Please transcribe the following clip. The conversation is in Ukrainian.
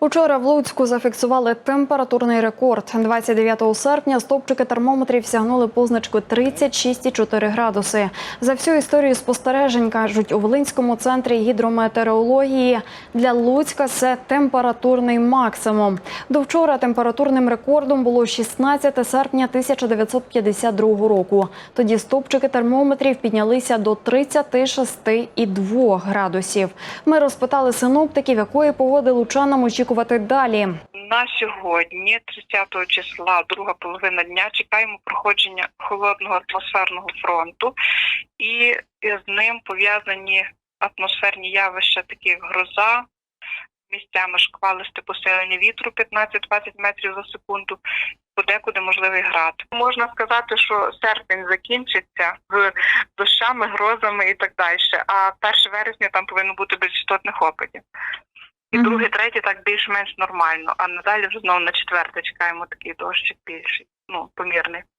Учора в Луцьку зафіксували температурний рекорд. 29 серпня стопчики термометрів сягнули позначку 36,4 градуси. За всю історію спостережень кажуть у Волинському центрі гідрометеорології для Луцька це температурний максимум. До вчора температурним рекордом було 16 серпня 1952 року. Тоді стопчики термометрів піднялися до 36,2 градусів. Ми розпитали синоптиків, якої погоди лучанам очікувати далі. На сьогодні, 30 числа, друга половина дня, чекаємо проходження холодного атмосферного фронту, і з ним пов'язані атмосферні явища, такі як гроза, місцями шквалисте посилення вітру 15-20 метрів за секунду. Подекуди можливий град. Можна сказати, що серпень закінчиться з дощами, грозами і так далі. А 1 вересня там повинно бути безістотних опадів. І Мгм. другий, третій так більш-менш нормально. А надалі вже знову на четверте чекаємо такий дощик більший, ну помірний.